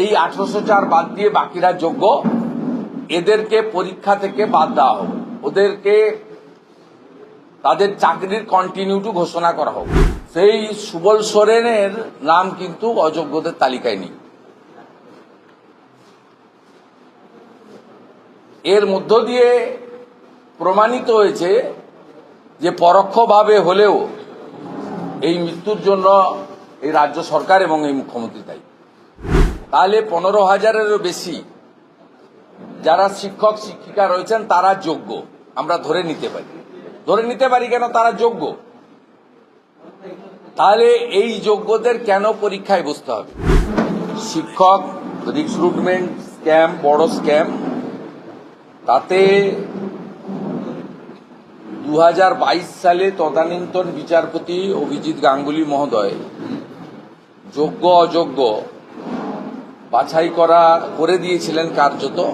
এই আঠারোশো চার বাদ দিয়ে বাকিরা যোগ্য। এদেরকে পরীক্ষা থেকে বাদ দেওয়া হবে ওদেরকে তাদের চাকরির কন্টিনিউটি ঘোষণা করা হোক। সেই সুবল সোরেনের নাম কিন্তু অযোগ্যদের তালিকায় নেই। এর মধ্য দিয়ে প্রমাণিত হয়েছে যে পরোক্ষভাবে হলেও এই মৃত্যুর জন্য এই রাজ্য সরকার এবং এই মুখ্যমন্ত্রী দায়ী। তাহলে পনেরো হাজারেরও বেশি যারা শিক্ষক, শিক্ষিকা রয়েছেন, তারা যোগ্য। আমরা ধরে নিতে পারি। ধরে নিতে পারি কেন? তারা যোগ্য। তাহলে এই যোগ্যদের কেন পরীক্ষায় বসতে হবে? শিক্ষক রিক্রুটমেন্ট স্ক্যাম বড় স্ক্যাম তাতে দু হাজার বাইশ সালে তদানীন্তন বিচারপতি অভিজিৎ গাঙ্গুলি মহোদয় যোগ্য, অযোগ্য বাছাই করা করে দিয়েছিলেন কার্যত।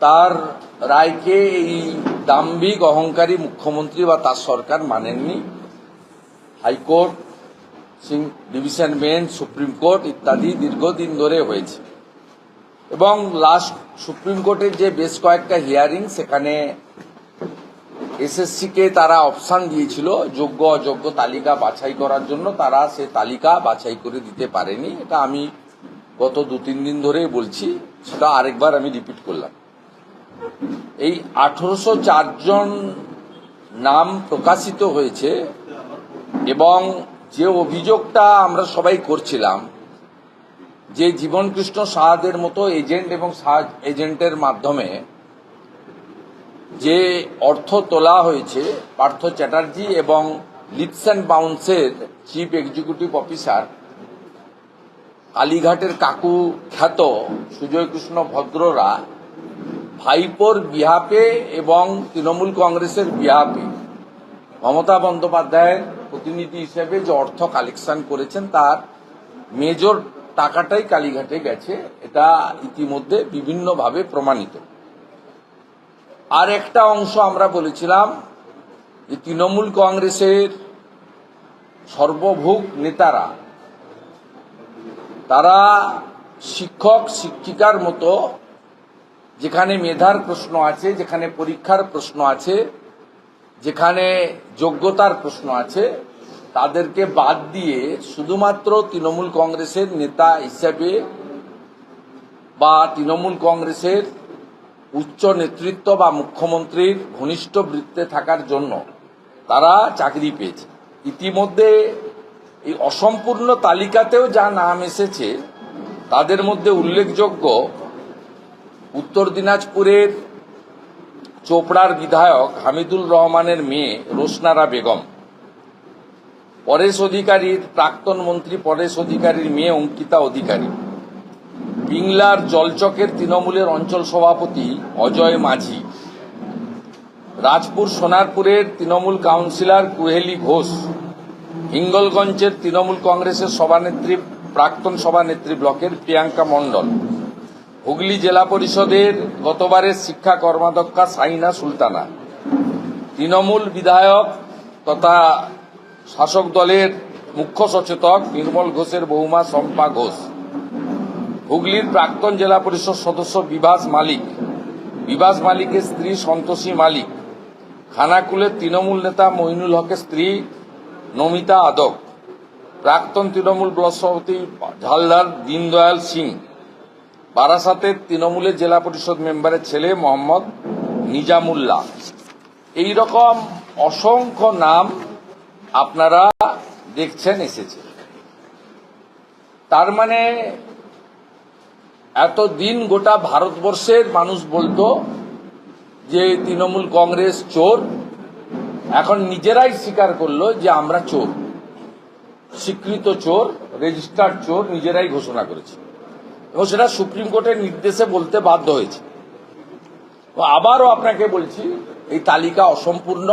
তার রায়কে এই দাম্ভিক অহংকারী মুখ্যমন্ত্রী বা তার সরকার মানেননি। High court, Singh- division bench, supreme court ইত্যাদি দীর্ঘদিন ধরে হয়েছে। এবং লাস্ট সুপ্রিম কোর্টের যে বেশ কয়েকটা হিয়ারিং, সেখানে এসএসসিকে তারা অপশান দিয়েছিল, যোগ্য, অযোগ্য তালিকা বাছাই করার জন্য। তারা সে তালিকা বাছাই করে দিতে পারেনি। এটা আমি গত দু, তিন দিন ধরে বলছি, সেটা আরেকবার আমি রিপিট করলাম। এই আঠারোশো জন নাম প্রকাশিত হয়েছে এবং যে অভিযোগটা আমরা সবাই করছিলাম, যে জীবনকৃষ্ণ সাহাদের মতো এজেন্ট এবং এজেন্টের মাধ্যমে যে অর্থ তোলা হয়েছে, পার্থ চ্যাটার্জি এবং লিপস অ্যান্ড বাউন্সের চিফ এক্সিকিউটিভ অফিসার, কালীঘাটের কাকু খ্যাত সুজয় কৃষ্ণ ভদ্ররা ভাইপোর বিহাপে এবং তৃণমূল কংগ্রেসের বিহাপে। মমতা বন্দ্যোপাধ্যায়ের প্রতিনিধি হিসেবে যে অর্থ কালেকশন করেছেন, তার মেজর টাকাটাই কালীঘাটে গেছে। এটা ইতিমধ্যে বিভিন্নভাবে প্রমাণিত। আর একটা অংশ আমরা বলেছিলাম যে তৃণমূল কংগ্রেসের সর্বভোগ নেতারা, তারা শিক্ষক, শিক্ষিকার মতো, যেখানে মেধার প্রশ্ন আছে, যেখানে পরীক্ষার প্রশ্ন আছে, যেখানে যোগ্যতার প্রশ্ন আছে, তাদেরকে বাদ দিয়ে শুধুমাত্র তৃণমূল কংগ্রেসের নেতা হিসেবে বা তৃণমূল কংগ্রেসের উচ্চ নেতৃত্ব বা মুখ্যমন্ত্রীর ঘনিষ্ঠ বৃত্তে থাকার জন্য তারা চাকরি পেয়েছে। ইতিমধ্যে এই অসম্পূর্ণ তালিকাতেও যা নাম এসেছে, তাদের মধ্যে উল্লেখযোগ্য উত্তর দিনাজপুরের চোপড়ার বিধায়ক হামিদুল রহমানের মেয়ে রোশনারা বেগম। পরেশ অধিকারীর প্রাক্তন মন্ত্রী পরেশ অধিকারীর মেয়ে অঙ্কিতা অধিকারী। পিংলার জলচকের তৃণমূলের অঞ্চল সভাপতি অজয় মাঝি। রাজপুর সোনারপুরের তৃণমূল কাউন্সিলর কুহেলি ঘোষ। হিঙ্গলগঞ্জের তৃণমূল কংগ্রেসের সভানেত্রী, প্রাক্তন সভানেত্রী ব্লকের প্রিয়াঙ্কা মণ্ডল। হুগলি জেলা পরিষদের গতবারের শিক্ষা কর্মাধ্যক্ষা সাইনা সুলতানা। তৃণমূল বিধায়ক তথা শাসক দলের মুখ্য সচেতক নির্মল ঘোষের বৌমা শম্পা ঘোষ। হুগলির প্রাক্তন জেলা পরিষদ সদস্য বিভাস মালিক। বিভাস মালিকের স্ত্রী সন্তোষী মালিক। খানাকুলের তৃণমূল নেতা মইনুল হকের স্ত্রী নমিতা আদক। প্রাক্তন তৃণমূল ব্লক সভাপতি ঝালদার দীনদয়াল সিং। বারাসাতের তৃণমূলের জেলা পরিষদ মেম্বারের ছেলে মোহাম্মদ নিজামুল্লাহ। এই রকম অসংখ্য নাম আপনারা দেখছেন, এসেছে। তার মানে এতদিন গোটা ভারতবর্ষের মানুষ বলতো যে তৃণমূল কংগ্রেস চোর। এখন নিজেরাই স্বীকার করল যে আমরা চোর। স্বীকৃত চোর, রেজিস্টার্ড চোর নিজেরাই ঘোষণা করেছে। এবং সেটা সুপ্রিম কোর্টের নির্দেশে বলতে বাধ্য হয়েছে। আবারও আপনাকে বলছি, এই তালিকা অসম্পূর্ণ।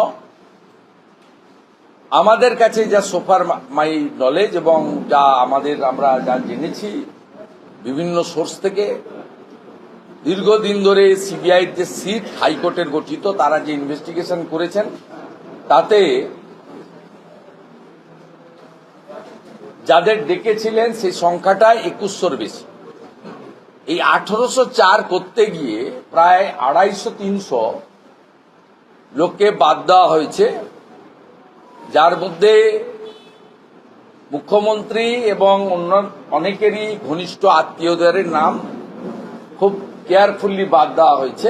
আমাদের কাছে যা সোফার মাই নলেজ এবং যা আমাদের আমরা যা জেনেছি বিভিন্ন সোর্স থেকে দীর্ঘদিন ধরে সিবিআইর যে সিট হাইকোর্টের গঠিত, তারা যে ইনভেস্টিগেশন করেছেন, তাতে যাদের ডেকেছিলেন সেই সংখ্যাটা একুশশোর বেশি। এই আঠারোশো চার করতে গিয়ে প্রায় আড়াইশো তিনশো লোককে বাদ দেওয়া হয়েছে, যার মধ্যে মুখ্যমন্ত্রী এবং অন্য অনেকেরই ঘনিষ্ঠ আত্মীয়দের নাম খুব কেয়ারফুলি বাদ দেওয়া হয়েছে।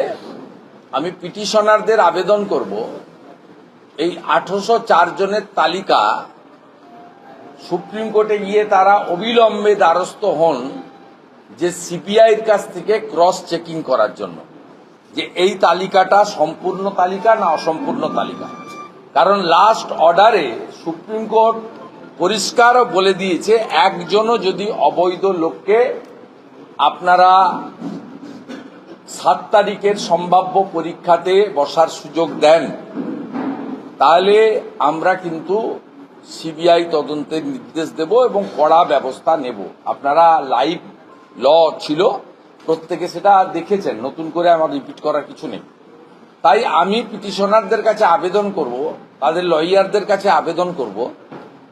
আমি পিটিশনারদের আবেদন করব। এই আঠারোশো চার জনের তালিকা সুপ্রিম কোর্টে গিয়ে তারা অবিলম্বে দ্বারস্থ হন যে সিবিআইয়ের কাছ থেকে ক্রস চেকিং করার জন্য। যে এই তালিকাটা সম্পূর্ণ তালিকা না অসম্পূর্ণ তালিকা। কারণ লাস্ট অর্ডারে সুপ্রিম কোর্ট পরিষ্কার বলে দিয়েছে, একজনও যদি অবৈধ লোককে আপনারা সাত তারিখের সম্ভাব্য পরীক্ষাতে বসার সুযোগ দেন, তাহলে আমরা কিন্তু সিবিআই তদন্তের নির্দেশ দেব এবং কড়া ব্যবস্থা নেব। আপনারা লাইভ ল ছিল, প্রত্যেকে সেটা দেখেছেন, নতুন করে আমার রিপিট করার কিছু নেই। তাই আমি পিটিশনারদের কাছে আবেদন করব, তাদের লয়ারদের কাছে আবেদন করব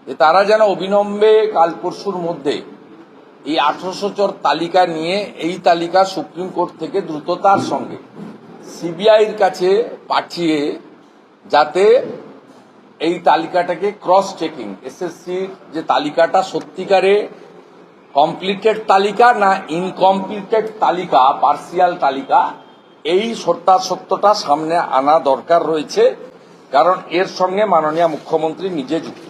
যে তারা যেন অবিলম্বে কাল পরশুর মধ্যে এই আঠারোশো চর তালিকা নিয়ে এই তালিকা সুপ্রিম কোর্ট থেকে দ্রুততার সঙ্গে সিবিআইয়ের কাছে পাঠিয়ে যাতে এই তালিকাটাকে ক্রস চেকিং এসএসসির যে তালিকাটা সত্যিকারে কমপ্লিটেড তালিকা না ইনকমপ্লিটেড তালিকা পার্সিয়াল তালিকা, এই সত্যাসত্যটা সামনে আনা দরকার রয়েছে, কারণ এর সঙ্গে মাননীয় মুখ্যমন্ত্রী নিজে যুক্ত।